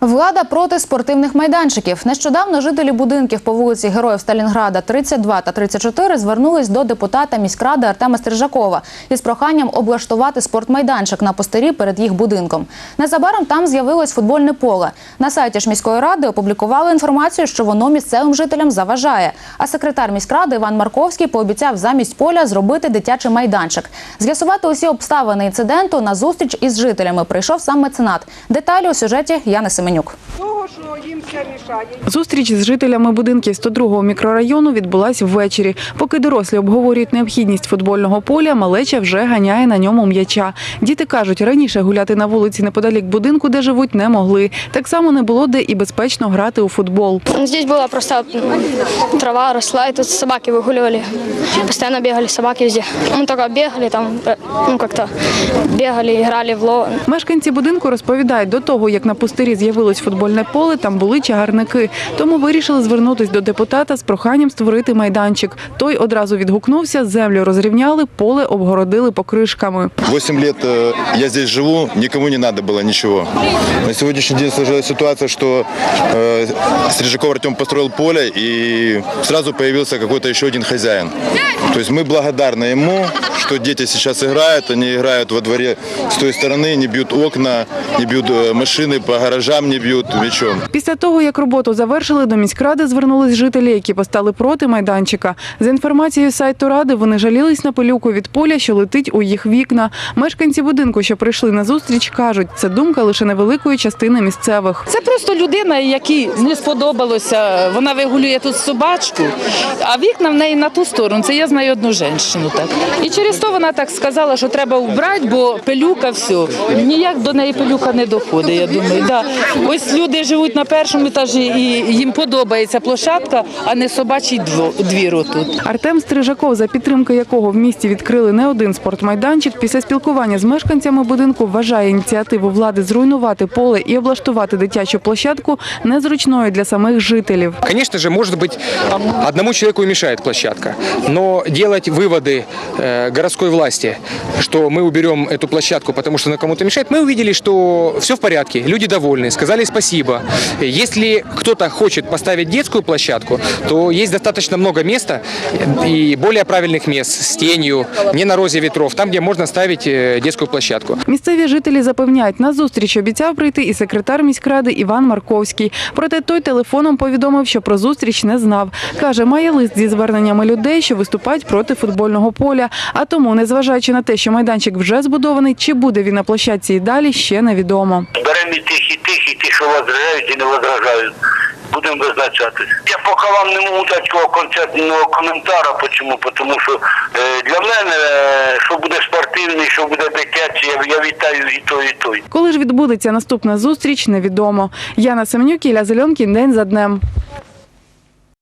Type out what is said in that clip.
Влада проти спортивних майданчиків. Нещодавно жителі будинків по вулиці Героїв Сталінграда 32 та 34 звернулись до депутата міськради Артема Стрижакова із проханням облаштувати спортмайданчик на постері перед їх будинком. Незабаром там з'явилось футбольне поле. На сайті ж міської ради опублікували інформацію, що воно місцевим жителям заважає. А секретар міськради Іван Марковський пообіцяв замість поля зробити дитячий майданчик. З'ясувати усі обставини інциденту на зустріч із жителями прийшов сам меценат. Деталі у сюжеті Яни Семенюк. того, що їм все мішає. Зустріч з жителями будинків 102-го мікрорайону відбулась ввечері. Поки дорослі обговорюють необхідність футбольного поля, малеча вже ганяє на ньому м'яча. Діти кажуть, раніше гуляти на вулиці неподалік будинку, де живуть, не могли. Так само не було де і безпечно грати у футбол. Ну, Здесь была просто трава росла, и тут собаки выгуливали. Постоянно бегали собаки везде. Мы только бегали там, э, ну как-то бегали, играли в ло. Мешканці будинку розповідають, до того, як на пустирі з'явилось футбольне поле, там були чагарники. Тому вирішили звернутись до депутата з проханням створити майданчик. Той одразу відгукнувся, землю розрівняли, поле обгородили покришками. Восемь лет э, я здесь живу, никому не надо было ничего. На сегодняшний день сложилась ситуация, что э, Стрижаков Артем построил поле, и сразу появился какой-то еще один хозяин. То есть мы благодарны ему, что дети сейчас играют, они играют во дворе с той стороны, не бьют окна, не бьют э, машины, по гаражам не бьют мячом. Після того, як роботу завершили, до міськради звернулись жителі, які постали проти майданчика. За інформацією сайту ради, вони жалілись на пилюку від поля, що летить у їх вікна. Мешканці будинку, що прийшли на зустріч, кажуть, це думка лише невеликої частини місцевих. Це просто людина, якій не сподобалося. Вона вигулює тут собачку, а вікна в неї на ту сторону. Це я знаю одну жінку. Так і через то вона так сказала, що треба убрати, бо пилюка все. Ніяк до неї пилюка не доходить. Я думаю, да. ось люди живуть на першому етажі, і їм подобається площадка, а не собачий дво- двір отут. Артем Стрижаков, за підтримки якого в місті відкрили не один спортмайданчик, після спілкування з мешканцями будинку вважає ініціативу влади зруйнувати поле і облаштувати дитячу площадку незручною для самих жителів. Конечно же, может быть, одному человеку и мешает площадка, но делать выводы э, городской власти, что мы уберем эту площадку, потому что она кому-то мешает, мы увидели, что все в порядке, люди довольны, сказали спасибо. Если кто-то хочет поставить детскую площадку, то есть достаточно много места и более правильных мест с тенью, не на розе ветров, там, где можно ставить э, детскую площадку. Місцеві жителі запевняють, на зустріч обіцяв прийти і секретар міськради Іван Марковський. Проте той телефоном повідомив, що про зустріч не знав. Каже, має лист зі зверненнями людей, що виступають проти футбольного поля. А тому, незважаючи на те, що майданчик вже збудований, чи буде він на площадці і далі, ще невідомо. Беремо і тих, і тих, і тих, що возражають і не возражають. Будемо визначати. Я поки вам не можу дати такого конкретного коментаря, почому? Тому що е, для мене, е, що буде спортивний, що буде дитячий, я, я вітаю і той, і той. Коли ж відбудеться наступна зустріч, невідомо. Яна Семенюк, Ілля Зеленкін, день за днем.